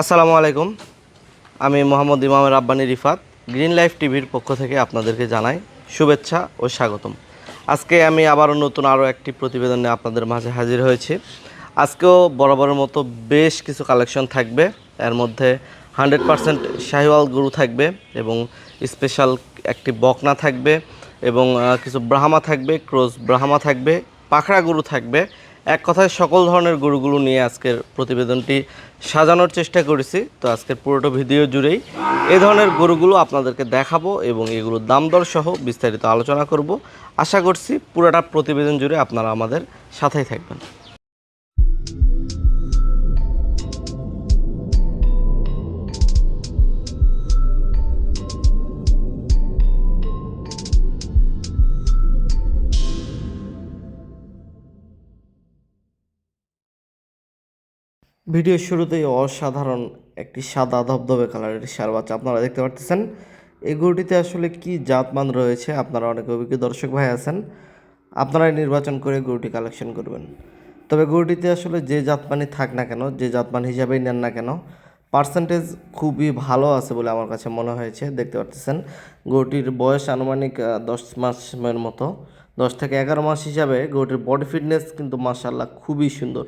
আসসালামু আলাইকুম। আমি মোহাম্মদ ইমামের আব্বানি রিফাত, গ্রিন লাইফ টিভির পক্ষ থেকে আপনাদেরকে জানাই শুভেচ্ছা ও স্বাগতম। আজকে আমি আবারও নতুন আরও একটি প্রতিবেদন নিয়ে আপনাদের মাঝে হাজির হয়েছি। আজকেও বরাবরের মতো বেশ কিছু কালেকশন থাকবে। এর মধ্যে হান্ড্রেড পারসেন্ট শাহিওয়াল গরু থাকবে এবং স্পেশাল একটি বকনা থাকবে এবং কিছু ব্রাহ্মা থাকবে, ক্রোজ ব্রাহ্মা থাকবে, পাখড়া গরু থাকবে। এক কথায় সকল ধরনের গরুগুলো নিয়ে আজকের প্রতিবেদনটি সাজানোর চেষ্টা করেছি। তো আজকের পুরোটা ভিডিও জুড়েই এ ধরনের গরুগুলো আপনাদেরকে দেখাবো এবং এগুলোর দাম দর সহ বিস্তারিত আলোচনা করব। আশা করছি পুরোটা প্রতিবেদন জুড়ে আপনারা আমাদের সাথেই থাকবেন। ভিডিওর শুরুতেই অসাধারণ একটি সাদা ধবধবে কালারের সার বাচ্চা আপনারা দেখতে পাচ্ছেন এই গরুটিতে আসলে কি জাতমান রয়েছে আপনারা অনেক অভিজ্ঞ দর্শক ভাই আছেন। আপনারাই নির্বাচন করে গরুটি কালেকশন করবেন। তবে গরুটিতে আসলে যে জাতমানই থাক না কেন, যে জাতমান হিসাবেই নেন না কেন পার্সেন্টেজ খুবই ভালো আছে বলে আমার কাছে মনে হয়েছে, দেখতে পাচ্ছেন গরুটির বয়স আনুমানিক দশ মাসের মতো, দশ থেকে এগারো মাস হিসাবে গরুটির বডি ফিটনেস কিন্তু মাসাল্লাহ খুবই সুন্দর।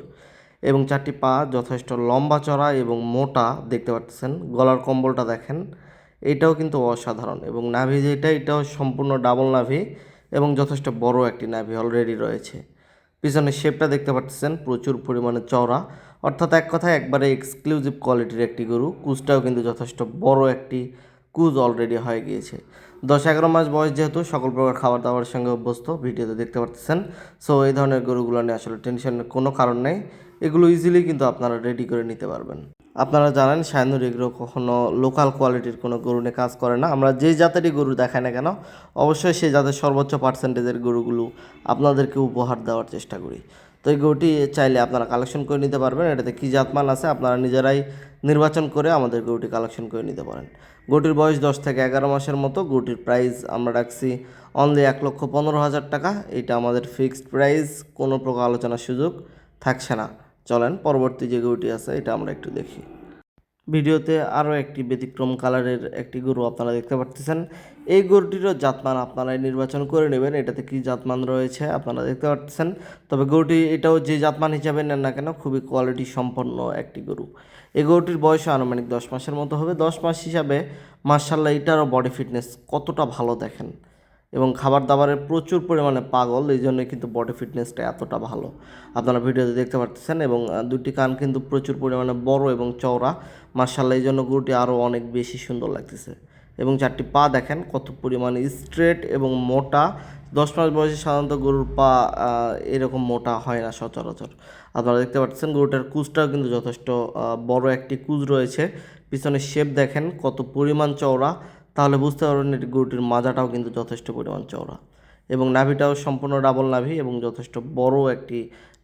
এবং চারটি পা যথেষ্ট লম্বা, চড়া এবং মোটা দেখতে পাচ্ছেন। গলার কম্বলটা দেখেন, এটাও কিন্তু অসাধারণ এবং নাভি যেটা, এটাও সম্পূর্ণ ডাবল নাভি এবং যথেষ্ট বড় একটি নাভি অলরেডি রয়েছে। পিছনের শেপটা দেখতে পাচ্ছেন, প্রচুর পরিমাণে চওড়া। অর্থাৎ এক কথায় একবারে এক্সক্লুসিভ কোয়ালিটির একটি গরু কুচটাও কিন্তু যথেষ্ট বড় একটি কুজ অলরেডি হয়ে গিয়েছে। দশ এগারো মাস বয়স যেহেতু, সকল প্রকার খাবার দাবারের সঙ্গে অভ্যস্ত, ভিডিওতে দেখতে পাচ্ছেন। সো এই ধরনের গরুগুলো নিয়ে আসলে টেনশনের কোনো কারণ নেই। এগুলো ইজিলি কিন্তু আপনারা রেডি করে নিতে পারবেন। আপনারা জানেন শাইনুর এগুলো কখনো লোকাল কোয়ালিটির কোনো গরু নিয়ে কাজ করে না। আমরা যে জাতেরই গরু দেখাই না কেন, অবশ্যই সেই জাতের সর্বোচ্চ পার্সেন্টেজের গরুগুলো আপনাদেরকে উপহার দেওয়ার চেষ্টা করি। তো এই গরুটি চাইলে আপনারা কালেকশন করে নিতে পারবেন। এটাতে কী জাতমান আছে আপনারা নিজেরাই নির্বাচন করে আমাদের গরুটি কালেকশন করে নিতে পারেন। গরুটির বয়স দশ থেকে এগারো মাসের মতো। গরুটির প্রাইস আমরা রাখছি অনলি এক লক্ষ পনেরো হাজার টাকা। এটা আমাদের ফিক্সড প্রাইস কোনো প্রকার আলোচনার সুযোগ থাকছে না। চলেন, পরবর্তী যে গরুটি আছে, এটা আমরা একটু দেখি। ভিডিওতে আরও একটি ব্যতিক্রম কালারের একটি গরু আপনারা দেখতে পাচ্ছেন এই গরুটিরও জাতমান আপনারাই নির্বাচন করে নেবেন, এটাতে কি জাতমান রয়েছে আপনারা দেখতে পাচ্ছেন তবে গরুটি এটাও যে জাতমান হিসাবে নেন না কেন, খুবই কোয়ালিটি সম্পন্ন একটি গরু। এই গরুটির বয়স আনুমানিক দশ মাসের মতো হবে। দশ মাস হিসাবে মার্শাল্লাহ এটারও বডি ফিটনেস কতটা ভালো দেখেন। এবং খাবার দাবারের প্রচুর পরিমাণে পাগল, এই জন্য কিন্তু বডি ফিটনেসটা এতটা ভালো। আপনারা ভিডিওতে দেখতে পাচ্ছেন এবং দুটি কান কিন্তু প্রচুর পরিমাণে বড় এবং চওড়া। মার্শাল্লাহ এই জন্য গরুটি আরও অনেক বেশি সুন্দর লাগতেছে। এবং চারটি পা দেখেন কত পরিমাণে স্ট্রেট এবং মোটা। দশ মাস বয়সে সাধারণত গরুর পা এরকম মোটা হয় না সচরাচর। আপনারা দেখতে পাচ্ছেন গরুটার কুচটাও কিন্তু যথেষ্ট বড় একটি কুচ রয়েছে। পিছনের শেপ দেখেন কত পরিমাণ চওড়া। তাহলে বুঝতে পারবেন এটি গরুটির মাজাটাও কিন্তু যথেষ্ট পরিমাণ চওড়া এবং নাভিটাও সম্পূর্ণ ডাবল নাভি এবং যথেষ্ট বড় একটি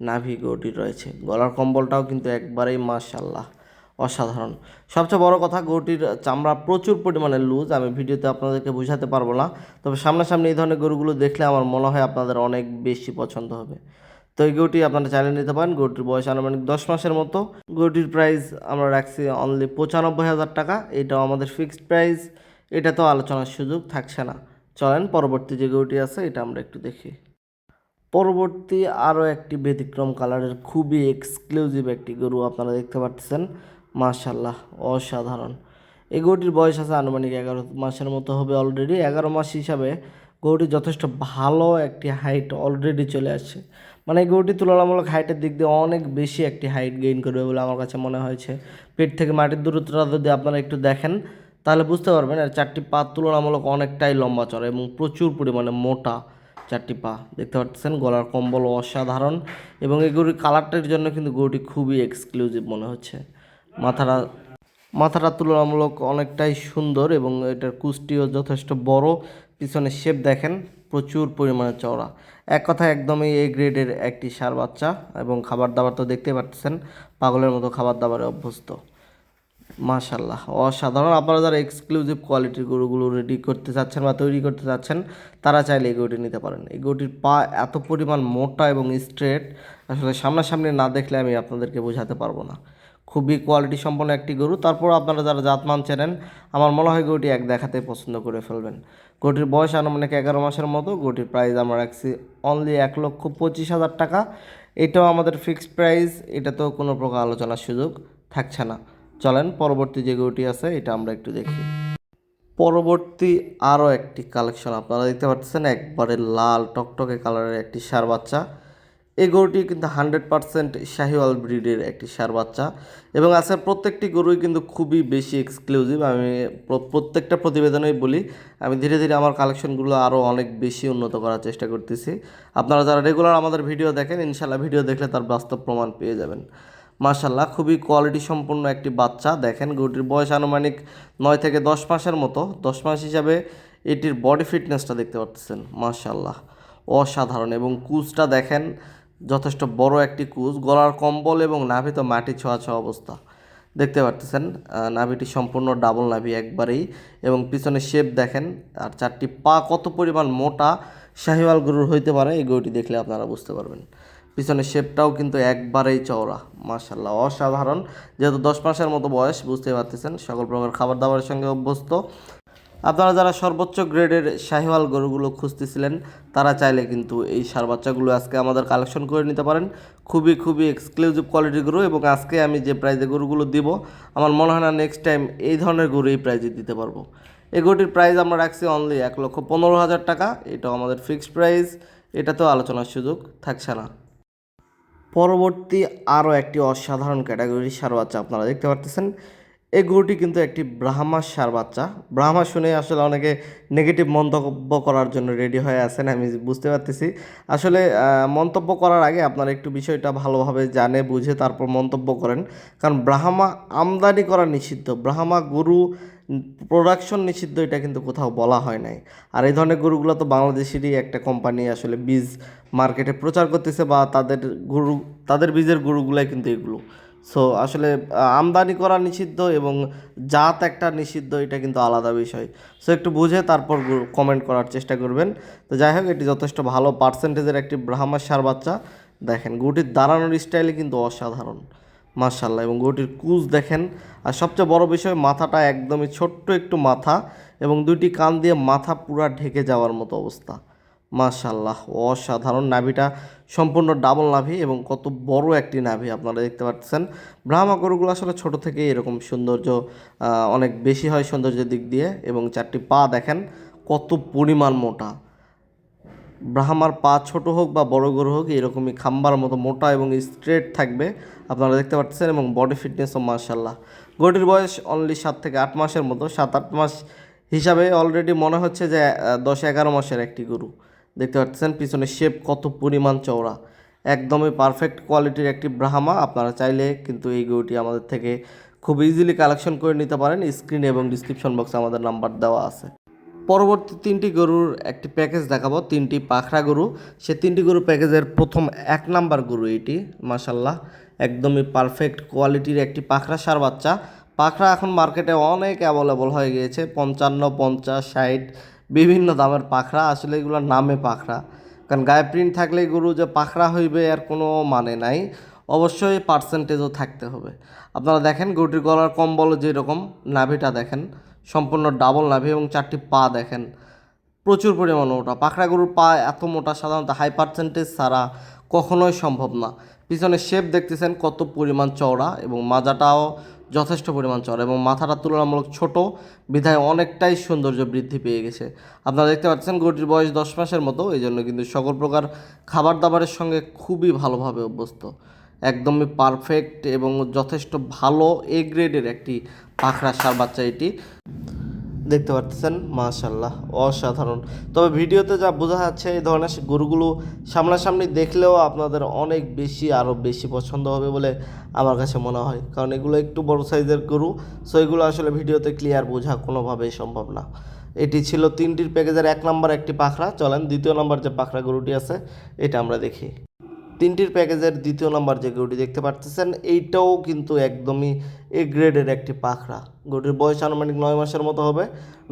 নাভি গরুটির রয়েছে। গলার কম্বলটাও কিন্তু একবারেই মাশাল্লাহ অসাধারণ। সবচেয়ে বড় কথা, গরুটির চামড়া প্রচুর পরিমাণে লুজ আমি ভিডিওতে আপনাদেরকে বোঝাতে পারব না। তবে সামনাসামনি এই ধরনের গরুগুলো দেখলে আমার মনে হয় আপনাদের অনেক বেশি পছন্দ হবে। তো এই গরুটি আপনারা চাইলে নিতে পারেন, গরুটির বয়স আনুমানিক দশ মাসের মতো। গরুটির প্রাইস আমরা রাখছি অনলি পঁচানব্বই হাজার টাকা, এটাও আমাদের ফিক্সড প্রাইস এটা তো আলোচনার সুযোগ, থাকছে না। চলেন, পরবর্তী যে গরুটি আছে, এটা আমরা একটু দেখি। পরবর্তী আরও একটি ব্যতিক্রম কালারের, খুবই এক্সক্লুসিভ একটি গরু আপনারা দেখতে পাচ্ছেন মাশাল্লাহ অসাধারণ। এই গরুটির বয়স আছে আনুমানিক এগারো মাসের মতো হবে অলরেডি এগারো মাস হিসাবে গরুটি যথেষ্ট ভালো একটি হাইট অলরেডি চলে আসছে। মানে এই গরুটি তুলনামূলক হাইটের দিক দিয়ে অনেক বেশি একটি হাইট গেইন করবে বলে আমার কাছে মনে হয়েছে। পেট থেকে মাটির দূরত্বটা যদি আপনারা একটু দেখেন তাহলে বুঝতে পারবেন, আর চারটি পা তুলনামূলক অনেকটাই লম্বা চড়া এবং প্রচুর পরিমাণে মোটা চারটি পা। দেখতে পাচ্ছেন, গলার কম্বল অসাধারণ এবং এই গরুর কালারটার জন্য কিন্তু গরুটি খুবই এক্সক্লুসিভ মনে হচ্ছে। মাথাটা মাথাটা তুলনামূলক অনেকটাই সুন্দর এবং এটার কুষ্টিও যথেষ্ট বড়। পিছনের শেপ দেখেন, প্রচুর পরিমাণে চওড়া। এক কথা একদমই এ গ্রেডের একটি সার বাচ্চা এবং খাবার দাবার তো দেখতে পাচ্ছেন, পাগলের মতো খাবার দাবারে অভ্যস্ত। মাশাল্লাহ অসাধারণ। আপনারা যারা এক্সক্লুসিভ কোয়ালিটির গরুগুলো রেডি করতে চাচ্ছেন বা তৈরি করতে চাচ্ছেন, তারা চাইলে এই গরুটি নিতে পারেন। এই গরুটির পা এত পরিমাণ মোটা এবং স্ট্রেট আসলে সামনাসামনি না দেখলে আমি আপনাদেরকে বোঝাতে পারব না। খুবই কোয়ালিটি সম্পন্ন একটি গরু। তারপর আপনারা যারা জাতমান চেনেন, আমার মনে হয় গরুটি এক দেখাতে পছন্দ করে ফেলবেন। গরুটির বয়স আনুমানিক এগারো মাসের মতো। গরুটির প্রাইস আমরা রাখছি অনলি এক লক্ষ পঁচিশ হাজার টাকা। এটাও আমাদের ফিক্সড প্রাইস এটা তো কোনো প্রকার আলোচনার সুযোগ থাকছে না। চলেন, পরবর্তী যে গরুটি আছে, এটা আমরা একটু দেখি। পরবর্তী আরও একটি কালেকশন আপনারা দেখতে পাচ্ছেন, একবারে লাল, টকটকে কালারের একটি সার বাচ্চা। এই গরুটি কিন্তু হান্ড্রেড পারসেন্ট শাহিওয়াল ব্রিডের একটি সার বাচ্চা এবং আজকের প্রত্যেকটি গরুই কিন্তু খুবই বেশি এক্সক্লুসিভ আমি প্র- প্রত্যেকটা প্রতিবেদনেই বলি, আমি ধীরে ধীরে আমার কালেকশনগুলো আরও অনেক বেশি উন্নত করার চেষ্টা করতেছি। আপনারা যারা রেগুলার আমাদের ভিডিও দেখেন ইনশাল্লাহ ভিডিও দেখলে তার বাস্তব প্রমাণ পেয়ে যাবেন। মাশাল্লাহ খুবই কোয়ালিটি সম্পন্ন একটি বাচ্চা। দেখেন গরুটির বয়স আনুমানিক নয় থেকে দশ মাসের মতো। দশ মাস হিসাবে এটির বডি ফিটনেসটা দেখতে পাচ্ছেন মাশাল্লাহ অসাধারণ এবং কুচটা দেখেন, যথেষ্ট বড় একটি কুচ। গলার কম্বল এবং নাভি তো মাটি ছোঁয়া ছোঁয়া অবস্থা। দেখতে পারতেছেন নাভিটি সম্পূর্ণ ডাবল নাভি একবারেই এবং পিছনে শেপ দেখেন, আর চারটি পা কত পরিমাণ মোটা, শাহিওয়াল গরুর হইতে পারে, এই গরুটি দেখলে আপনারা বুঝতে পারবেন। পিছনের শেপটাও কিন্তু একবারেই চওড়া মার্শাল্লাহ অসাধারণ। যেহেতু দশ মাসের মতো বয়স বুঝতে পারতেছেন, সকল প্রকার খাবার দাবারের সঙ্গে অভ্যস্ত। আপনারা যারা সর্বোচ্চ গ্রেডের শাহিওয়াল গরুগুলো খুঁজতেছিলেন, তারা চাইলে কিন্তু এই সার বাচ্চাগুলো আজকে আমাদের কালেকশন করে নিতে পারেন। খুবই খুবই এক্সক্লুসিভ কোয়ালিটির গরু এবং আজকে আমি যে প্রাইজে গরুগুলো দিব, আমার মনে হয় না নেক্সট টাইম এই ধরনের গরু এই প্রাইজে দিতে পারব। এই গরুটির প্রাইস আমরা রাখছি অনলি এক লক্ষ পনেরো হাজার টাকা। এটাও আমাদের ফিক্সড প্রাইস এটাতেও আলোচনার সুযোগ থাকছে না। পরবর্তী আরও একটি অসাধারণ ক্যাটাগরির সার বাচ্চা আপনারা দেখতে পারতেছেন। এই গরুটি কিন্তু একটি ব্রাহ্মা সার বাচ্চা। ব্রাহ্মা শুনে আসলে অনেকে নেগেটিভ মন্তব্য করার জন্য রেডি হয়ে আছেন, আমি বুঝতে পারতেছি। আসলে মন্তব্য করার আগে আপনারা একটু বিষয়টা ভালোভাবে জানে, বুঝে তারপর মন্তব্য করেন। কারণ ব্রাহ্মা আমদানি করা নিষিদ্ধ। ব্রাহ্মা গরু প্রোডাকশন নিষিদ্ধ এটা কিন্তু কোথাও বলা হয় নাই। আর এই ধরনের গরুগুলো তো বাংলাদেশেরই একটা কোম্পানি আসলে বীজ মার্কেটে প্রচার করতেছে বা তাদের গরু, তাদের বীজের গরুগুলাই কিন্তু এগুলো। সো আসলে আমদানি করা নিষিদ্ধ এবং জাত একটা নিষিদ্ধ এটা কিন্তু আলাদা বিষয়। সো একটু বুঝে তারপর কমেন্ট করার চেষ্টা করবেন। তো যাই হোক, এটি যথেষ্ট ভালো পার্সেন্টেজের একটি ব্রাহ্মার সার বাচ্চা। দেখেন গরুটির দাঁড়ানোর স্টাইলে কিন্তু অসাধারণ। মার্শাল্লাহ এবং গরুটির কুচ দেখেন। আর সবচেয়ে বড় বিষয়, মাথাটা একদমই ছোট্ট একটু মাথা এবং দুইটি কান দিয়ে মাথা পুরা ঢেকে যাওয়ার মতো অবস্থা। মাশাল্লাহ অসাধারণ নাভিটা, সম্পূর্ণ ডাবল নাভি এবং কত বড় একটি নাভি আপনারা দেখতে পাচ্ছেন। ব্রাহ্মা গরুগুলো আসলে ছোট থেকেই এরকম সৌন্দর্য অনেক বেশি হয় সৌন্দর্যের দিক দিয়ে এবং চারটি পা দেখেন, কত পরিমাণ মোটা। ব্রাহ্মার পা ছোট হোক বা বড় গরু হোক, এরকমই খাম্বার মতো মোটা এবং স্ট্রেট থাকবে। আপনারা দেখতে পাচ্ছেন এবং বডি ফিটনেসও মার্শাল্লাহ গরুটির বয়স অনলি সাত থেকে আট মাসের মতো। সাত আট মাস হিসাবে অলরেডি মনে হচ্ছে যে দশ এগারো মাসের একটি গরু। দেখতে পাচ্ছেন পিছনে শেপ কত পরিমাণ চওড়া। একদমই পারফেক্ট কোয়ালিটির একটি ব্রাহ্মা। আপনারা চাইলে কিন্তু এই গরুটি আমাদের থেকে খুব ইজিলি কালেকশন করে নিতে পারেন। স্ক্রিন এবং ডিসক্রিপশন বক্সে আমাদের নাম্বার দেওয়া আছে। পরবর্তী তিনটি গরুর একটি প্যাকেজ দেখাবো, তিনটি পাখরা গরু। সে তিনটি গরু প্যাকেজের প্রথম এক নাম্বার গরু এটি মাসাল্লাহ একদমই পারফেক্ট কোয়ালিটির একটি পাখরা সার বাচ্চা। পাখরা এখন মার্কেটে অনেক অ্যাভেলেবল হয়ে গিয়েছে, পঞ্চান্ন, পঞ্চাশ, ষাট, বিভিন্ন দামের পাখরা। আসলে এগুলোর নামে পাখরা। কারণ গায়ে প্রিন্ট থাকলে গরু যে পাখরা হইবে আর কোনো মানে নাই। অবশ্যই পার্সেন্টেজও থাকতে হবে। আপনারা দেখেন, গরুটির গলার কম্বল যেরকম, নাভিটা দেখেন। সম্পূর্ণ ডাবল নাভি এবং চারটি পা দেখেন। প্রচুর পরিমাণ মোটা। পাখরা গরুর পা এত মোটা, সাধারণত হাই পার্সেন্টেজ ছাড়া কখনোই সম্ভব না। পিছনে শেপ দেখতেছেন কত পরিমাণ চওড়া এবং মাজাটাও যথেষ্ট পরিমাণ চওড়া এবং মাথাটা তুলনামূলক ছোট, বিধায় অনেকটাই সৌন্দর্য বৃদ্ধি পেয়ে গেছে। আপনারা দেখতে পাচ্ছেন গরুটির বয়স দশ মাসের মতো, এই জন্য কিন্তু সকল প্রকার খাবার দাবারের সঙ্গে খুবই ভালোভাবে অভ্যস্ত। একদমই পারফেক্ট এবং যথেষ্ট ভালো এ গ্রেডের একটি পাখরা সার বাচ্চা এটি। দেখতে পাচ্ছেন মাশাল্লাহ অসাধারণ। তবে ভিডিওতে যা বোঝা যাচ্ছে, এই ধরনের গরুগুলো সামনাসামনি দেখলেও আপনাদের অনেক বেশি আরও বেশি পছন্দ হবে বলে আমার কাছে মনে হয়। কারণ এগুলো একটু বড় সাইজের গরু, সো এগুলো আসলে ভিডিওতে ক্লিয়ার বোঝা কোনোভাবেই সম্ভব না। এটি ছিল তিনটির প্যাকেজের এক নম্বর একটি পাখরা। চলেন, দ্বিতীয় নম্বর যে পাখরা গরুটি আছে, এটা আমরা দেখি। তিনটির প্যাকেজের দ্বিতীয় নাম্বার যে গরুটি দেখতে পাচ্ছেন এইটাও কিন্তু একদমই এ গ্রেডের একটি পাখরা গরুটির বয়স আনুমানিক নয় মাসের মতো হবে।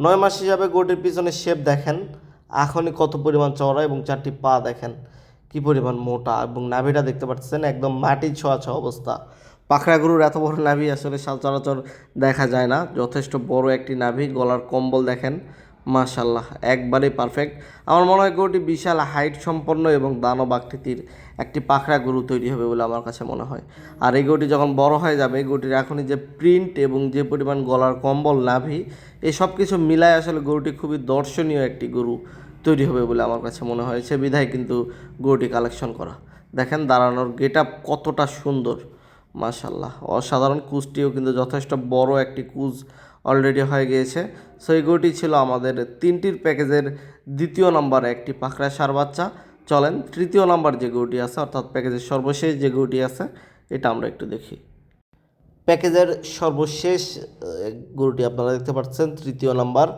নয় মাস হিসাবে গরুটির পিছনে শেপ দেখেন। এখনই কত পরিমাণ চওড়া এবং চারটি পা দেখেন। কি পরিমাণ মোটা এবং নাভিটা দেখতে পাচ্ছেন একদম মাটির ছোঁয়া ছোঁয়া অবস্থা। পাখরা গরুর এত বড় নাভি আসলে সচরাচর দেখা যায় না। যথেষ্ট বড় একটি নাভি, গলার কম্বল দেখেন। মাশাল্লাহ একবারেই পারফেক্ট আমার মনে হয় গরুটি বিশাল হাইট সম্পন্ন এবং দানব আকৃতির একটি পাখড়া গরু তৈরি হবে বলে আমার কাছে মনে হয়। আর এই গরুটি যখন বড় হয়ে যাবে গরুটির এখনই যে প্রিন্ট এবং যে পরিমাণ গলার কম্বল, নাভি, এই সব কিছু মিলায় আসলে গরুটি খুবই দর্শনীয় একটি গরু তৈরি হবে বলে আমার কাছে মনে হয়েছে বিধায় কিন্তু গরুটি কালেকশন করা। দেখেন দাঁড়ানোর গেট আপ কতটা সুন্দর মাশাল্লাহ অসাধারণ কুজটিও কিন্তু যথেষ্ট বড় একটি কুজ অলরেডি হয়ে গিয়েছে। সো এই ছিল আমাদের তিনটির প্যাকেজের দ্বিতীয় নম্বরে একটি পাখরা সার বাচ্চা। চলেন, তৃতীয় নাম্বার যে গরুটি আছে, অর্থাৎ প্যাকেজের সর্বশেষ যে গরুটি আছে, এটা আমরা একটু দেখি। প্যাকেজের সর্বশেষ গরুটি আপনারা দেখতে পাচ্ছেন, তৃতীয় নাম্বার।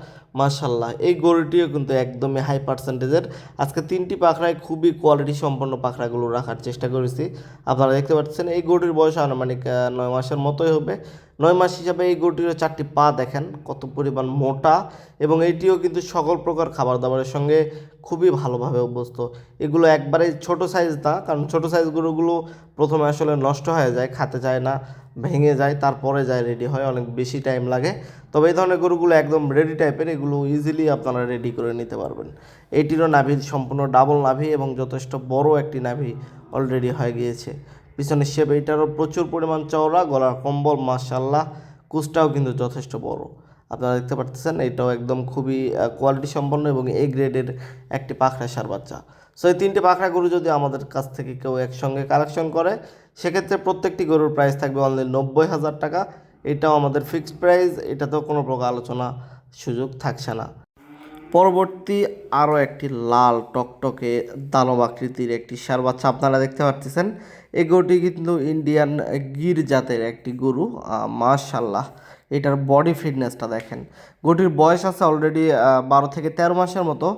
মাশাল্লাহ এই গরুটিও কিন্তু একদমই হাই পার্সেন্টেজের আজকে তিনটি পাখরায় খুবই কোয়ালিটি সম্পন্ন পাখরাগুলো রাখার চেষ্টা করেছি। আপনারা দেখতে পাচ্ছেন, এই গরুটির বয়স আনুমানিক নয় মাসের মতোই হবে। নয় মাস হিসাবে এই গরুটির চারটি পা দেখেন, কত পরিমাণ মোটা। এবং এইটিও কিন্তু সকল প্রকার খাবার দাবারের সঙ্গে খুবই ভালোভাবে অভ্যস্ত। এগুলো একবারে ছোট সাইজ না, কারণ ছোট সাইজ গরুগুলো প্রথমে আসলে নষ্ট হয়ে যায়, খেতে চায় না। ভেঙে যায়, তারপরে যায় রেডি হয়, অনেক বেশি টাইম লাগে। তবে এই ধরনের গরুগুলো একদম রেডি টাইপের এগুলো ইজিলি আপনারা রেডি করে নিতে পারবেন। এইটিরও নাভি, সম্পূর্ণ ডাবল নাভি এবং যথেষ্ট বড় একটি নাভি অলরেডি হয়ে গিয়েছে। পিছনের শেপ এইটারও প্রচুর পরিমাণ চওড়া, গলার কম্বল মাশাল্লাহ কুচটাও কিন্তু যথেষ্ট বড়। আপনারা দেখতে পাচ্ছেন এটাও একদম খুবই কোয়ালিটি সম্পন্ন এবং এ গ্রেডের একটি পাখরা সার বাচ্চা। সো এই তিনটি পাখরা গরু যদি আমাদের কাছ থেকে কেউ একসঙ্গে কালেকশন করে সেক্ষেত্রে প্রত্যেকটি গরুর প্রাইস থাকবে অনলি নব্বই হাজার টাকা। এটাও আমাদের ফিক্সড প্রাইস এটাতেও কোনো প্রকার আলোচনা সুযোগ থাকছে না। পরবর্তী আরও একটি লাল টকটকে দানব আকৃতির একটি সার বাচ্চা আপনারা দেখতে পাচ্ছেন এই গরুটি কিন্তু ইন্ডিয়ান গির জাতের একটি গরু মাশাল্লাহ এটার বডি ফিটনেসটা দেখেন। গরুটির বয়স আছে অলরেডি বারো থেকে তেরো মাসের মতো।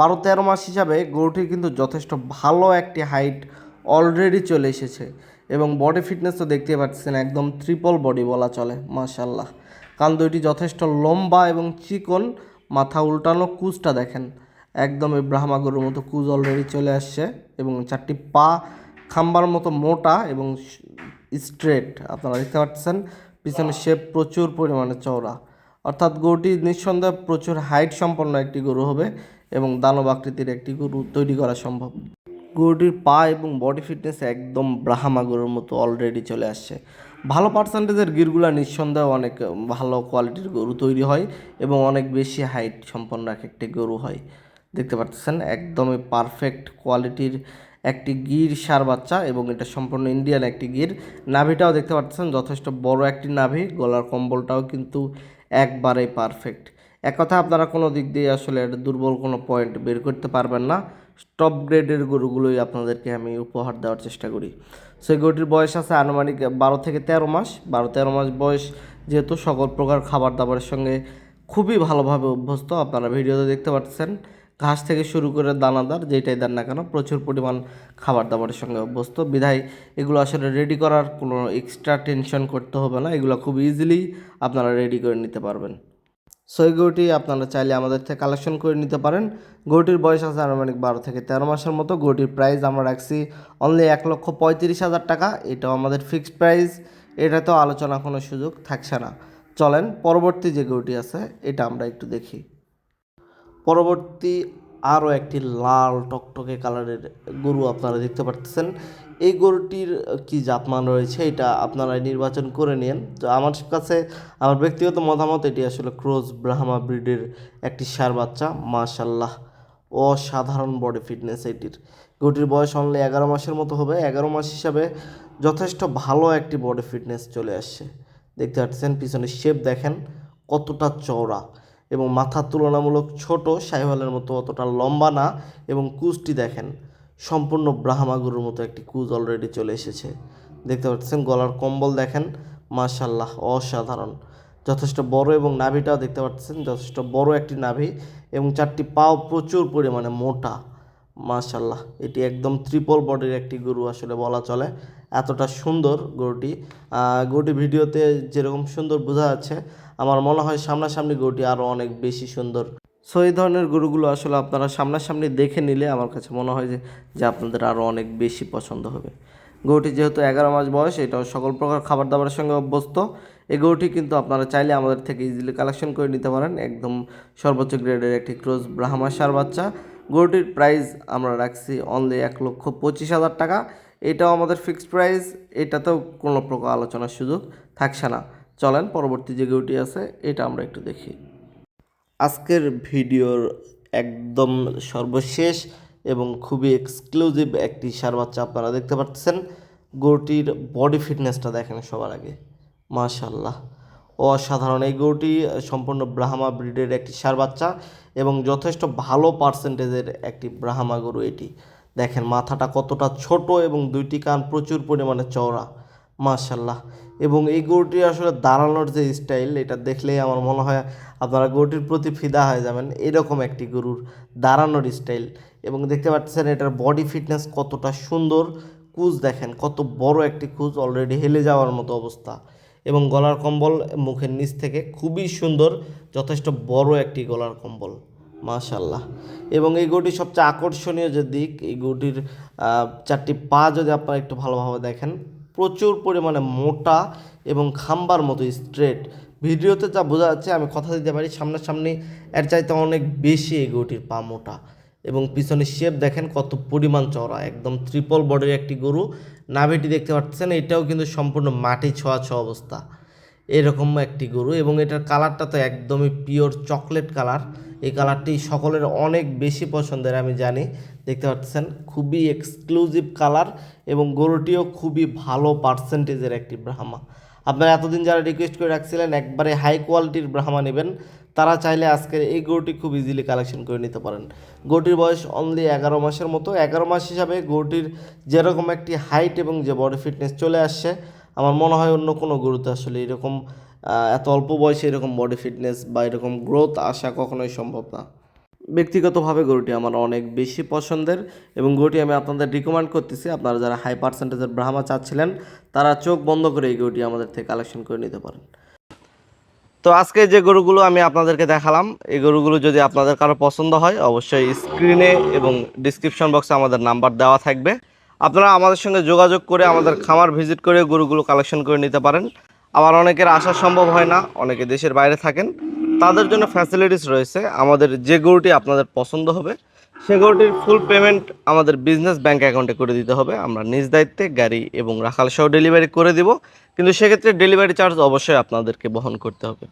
বারো তেরো মাস হিসাবে গরুটির কিন্তু যথেষ্ট ভালো একটি হাইট অলরেডি চলে এসেছে। এবং বডি ফিটনেস তো দেখতে পাচ্ছেন, একদম ট্রিপল বডি বলা চলে মাশাল্লাহ কারণ দুইটি যথেষ্ট লম্বা এবং চিকন, মাথা উল্টানো কুচটা দেখেন, একদম এই ব্রাহ্মা গরুর মতো কুজ অলরেডি চলে আসছে এবং চারটি পা খাম্বার মতো মোটা এবং স্ট্রেট আপনারা দেখতে পাচ্ছেন, পিছনে শেপ প্রচুর পরিমাণে চওড়া। অর্থাৎ গরুটি নিঃসন্দেহে প্রচুর হাইট সম্পন্ন একটি গরু হবে এবং দানব আকৃতির একটি গরু তৈরি করা সম্ভব। গরুটির পা এবং বডি ফিটনেস একদম ব্রাহ্মা গরুর মতো অলরেডি চলে আসছে। ভালো পার্সেন্টেজের গিরগুলা নিঃসন্দেহে অনেক ভালো কোয়ালিটির গরু তৈরি হয় এবং অনেক বেশি হাইট সম্পন্ন এক একটি গরু হয়। দেখতে পাচ্ছেন একদমই পারফেক্ট কোয়ালিটির একটি গির সার বাচ্চা এবং এটা সম্পূর্ণ ইন্ডিয়ান একটি গির। নাভিটাও দেখতে পাচ্ছেন যথেষ্ট বড় একটি নাভি, গলার কম্বলটাও কিন্তু একবারেই পারফেক্ট এক কথা আপনারা কোনো দিক দিয়ে আসলে দুর্বল কোনো পয়েন্ট বের করতে পারবেন না। টপ গ্রেডের গরুগুলোই আপনাদেরকে আমি উপহার দেওয়ার চেষ্টা করি। সেই গরুটির বয়স আছে আনুমানিক বারো থেকে তেরো মাস। বারো তেরো মাস বয়স যেহেতু সকল প্রকার খাবার দাবারের সঙ্গে খুবই ভালোভাবে অভ্যস্ত, আপনারা ভিডিওতে দেখতে পাচ্ছেন। ঘাস থেকে শুরু করে দানাদার যেটাই দেন না কেন, প্রচুর পরিমাণ খাবার দাবারের সঙ্গে অভ্যস্ত। বিধায় এগুলো আসলে রেডি করার কোনো এক্সট্রা টেনশন করতে হবে না। এগুলো খুব ইজিলি আপনারা রেডি করে নিতে পারবেন। সো এই গরুটি আপনারা চাইলে আমাদের থেকে কালেকশন করে নিতে পারেন। গরুটির বয়স আছে আনুমানিক বারো থেকে তেরো মাসের মতো। গরুটির প্রাইস আমরা রাখছি অনলি এক লক্ষ পঁয়ত্রিশ হাজার টাকা। এটাও আমাদের ফিক্সড প্রাইস এটা তো আলোচনা কোনো সুযোগ থাকছে না। চলেন পরবর্তী যে গরুটি আছে, এটা আমরা একটু দেখি। পরবর্তী আরও একটি লাল টকটকে কালারের গরু আপনারা দেখতে পাচ্ছেন এই গরুটির কি জাতমান রয়েছে এটা আপনারা নির্বাচন করে নিন। তো আমার কাছে, আমার ব্যক্তিগত মতামত এটি আসলে ক্রোজ ব্রাহ্মা ব্রিডের একটি সার বাচ্চা। মাশাল্লাহ অসাধারণ বডি ফিটনেস এটির। গরুটির বয়স অনলি এগারো মাসের মতো হবে। এগারো মাস হিসাবে যথেষ্ট ভালো একটি বডি ফিটনেস চলে আসছে। দেখতে পাচ্ছেন পিছনের শেপ দেখেন কতটা চওড়া এবং মাথার তুলনামূলক ছোট সাইওয়ালের মতো অতটা লম্বা না এবং কুচটি দেখেন। সম্পূর্ণ ব্রাহ্মা গরুর মতো একটি কুচ অলরেডি চলে এসেছে। দেখতে পাচ্ছেন, গলার কম্বল দেখেন মাশাল্লাহ অসাধারণ। যথেষ্ট বড় এবং নাভিটাও দেখতে পাচ্ছেন, যথেষ্ট বড় একটি নাভি এবং চারটি পাও প্রচুর পরিমাণে মোটা। মাশাল্লাহ এটি একদম ত্রিপল বডির একটি গরু আসলে বলা চলে। এতটা সুন্দর গরুটি। গরুটি ভিডিওতে যেরকম সুন্দর বোঝা যাচ্ছে, আমার মনে হয় সামনাসামনি গরুটি আরও অনেক বেশি সুন্দর। সো এই ধরনের গরুগুলো আসলে আপনারা সামনাসামনি দেখে নিলে আমার কাছে মনে হয় যে যে আপনাদের আরও অনেক বেশি পছন্দ হবে। গরুটি যেহেতু এগারো মাস বয়স, এটাও সকল প্রকার খাবার দাবারের সঙ্গে অভ্যস্ত। এই গরুটি কিন্তু আপনারা চাইলে আমাদের থেকে ইজিলি কালেকশন করে নিতে পারেন। একদম সর্বোচ্চ গ্রেডের একটি ক্রোজ ব্রাহ্মা সার বাচ্চা। গরুটির প্রাইস আমরা রাখছি অনলি এক লক্ষ পঁচিশ হাজার টাকা। এটাও আমাদের ফিক্সড প্রাইস এটাতেও কোনো প্রকার আলোচনার সুযোগ থাকছে না। চলেন, পরবর্তী যে গরুটি আছে, এটা আমরা একটু দেখি। আজকের ভিডিওর একদম সর্বশেষ এবং খুবই এক্সক্লুসিভ একটি সার বাচ্চা আপনারা দেখতে পাচ্ছেন। গরুটির বডি ফিটনেসটা দেখেন সবার আগে। মাশাল্লাহ অসাধারণ। এই গরুটি সম্পূর্ণ ব্রাহ্মা ব্রিডের একটি সার বাচ্চা এবং যথেষ্ট ভালো পার্সেন্টেজের একটি ব্রাহ্মা গরু এটি। দেখেন, মাথাটা কতটা ছোট এবং দুইটি কান প্রচুর পরিমাণে চওড়া। মাশাল্লাহ। এবং এই গরুটি আসলে দাঁড়ানোর যে স্টাইল এটা দেখলেই আমার মনে হয় আপনারা গরুটির প্রতি ফিদা হয়ে যাবেন। এরকম একটি গরুর দাঁড়ানোর স্টাইল এবং দেখতে পাচ্ছেন এটার বডি ফিটনেস কতটা সুন্দর। কুজ দেখেন, কত বড় একটি কুজ অলরেডি হেলে যাওয়ার মতো অবস্থা। এবং গলার কম্বল মুখের নিচ থেকে খুবই সুন্দর, যথেষ্ট বড় একটি গলার কম্বল। মাশাল্লাহ। এবং এই গরুটির সবচেয়ে আকর্ষণীয় যে দিক, এই গরুটির চারটি পা যদি আপনারা একটু ভালোভাবে দেখেন প্রচুর পরিমাণে মোটা এবং খাম্বার মতো স্ট্রেট ভিডিওতে যা বোঝা যাচ্ছে, আমি কথা দিতে পারি, সামনাসামনি এর চাইতে অনেক বেশি এই গরুটির পা মোটা। এবং পিছনের শেপ দেখেন কত পরিমাণ চড়া একদম ত্রিপল বডির একটি গরু। নাভিটি দেখতে পাচ্ছেন, এটাও কিন্তু সম্পূর্ণ মাটি ছোঁয়া ছোঁয়া অবস্থা। এরকম একটি গরু এবং এটার কালারটা তো একদমই পিওর চকলেট কালার এই কালারটি সকলের অনেক বেশি পছন্দের, আমি জানি। দেখতে পাচ্ছেন, খুবই এক্সক্লুসিভ কালার এবং গরুটিও খুবই ভালো পার্সেন্টেজের একটি ব্রাহ্মা। আপনারা এতদিন যারা রিকোয়েস্ট করে রাখছিলেন, একবারে হাই কোয়ালিটির ব্রাহ্মা নেবেন, তারা চাইলে আজকের এই গরুটি খুব ইজিলি কালেকশন করে নিতে পারেন। গরুটির বয়স অনলি এগারো মাসের মতো। এগারো মাস হিসাবে গরুটির যেরকম একটি হাইট এবং যে বডি ফিটনেস চলে আসছে আমার মনে হয় অন্য কোনো গরুতে আসলে এরকম এত অল্প বয়সে এরকম বডি ফিটনেস বা এরকম গ্রোথ আসা কখনোই সম্ভব না। ব্যক্তিগতভাবে গরুটি আমার অনেক বেশি পছন্দের এবং গরুটি আমি আপনাদের রিকমেন্ড করতেছি। আপনারা যারা হাই পার্সেন্টেজের ব্রাহ্মা চাচ্ছিলেন, তারা চোখ বন্ধ করে এই গরুটি আমাদের থেকে কালেকশন করে নিতে পারেন। তো আজকে যে গরুগুলো আমি আপনাদেরকে দেখালাম, এই গরুগুলো যদি আপনাদের কারও পছন্দ হয়, অবশ্যই স্ক্রিনে এবং ডিসক্রিপশন বক্সে আমাদের নাম্বার দেওয়া থাকবে। আপনারা আমাদের সঙ্গে যোগাযোগ করে আমাদের খামার ভিজিট করে গরুগুলো কালেকশন করে নিতে পারেন। আবার অনেকের আসা সম্ভব হয় না, অনেকে দেশের বাইরে থাকেন। তাদের জন্য ফ্যাসিলিটিস রয়েছে। আমাদের যে গরুটি আপনাদের পছন্দ হবে, সে গরুটির ফুল পেমেন্ট আমাদের বিজনেস ব্যাংক অ্যাকাউন্টে করে দিতে হবে। আমরা নিজ দায়িত্বে গাড়ি এবং রাখাল সহ ডেলিভারি করে দিব। কিন্তু সেক্ষেত্রে ডেলিভারি চার্জ অবশ্যই আপনাদেরকে বহন করতে হবে।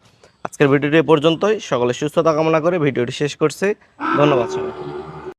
আজকের ভিডিওটি পর্যন্তই। সকলে সুস্থতা কামনা করে ভিডিওটি শেষ করছি। ধন্যবাদ সবাইকে।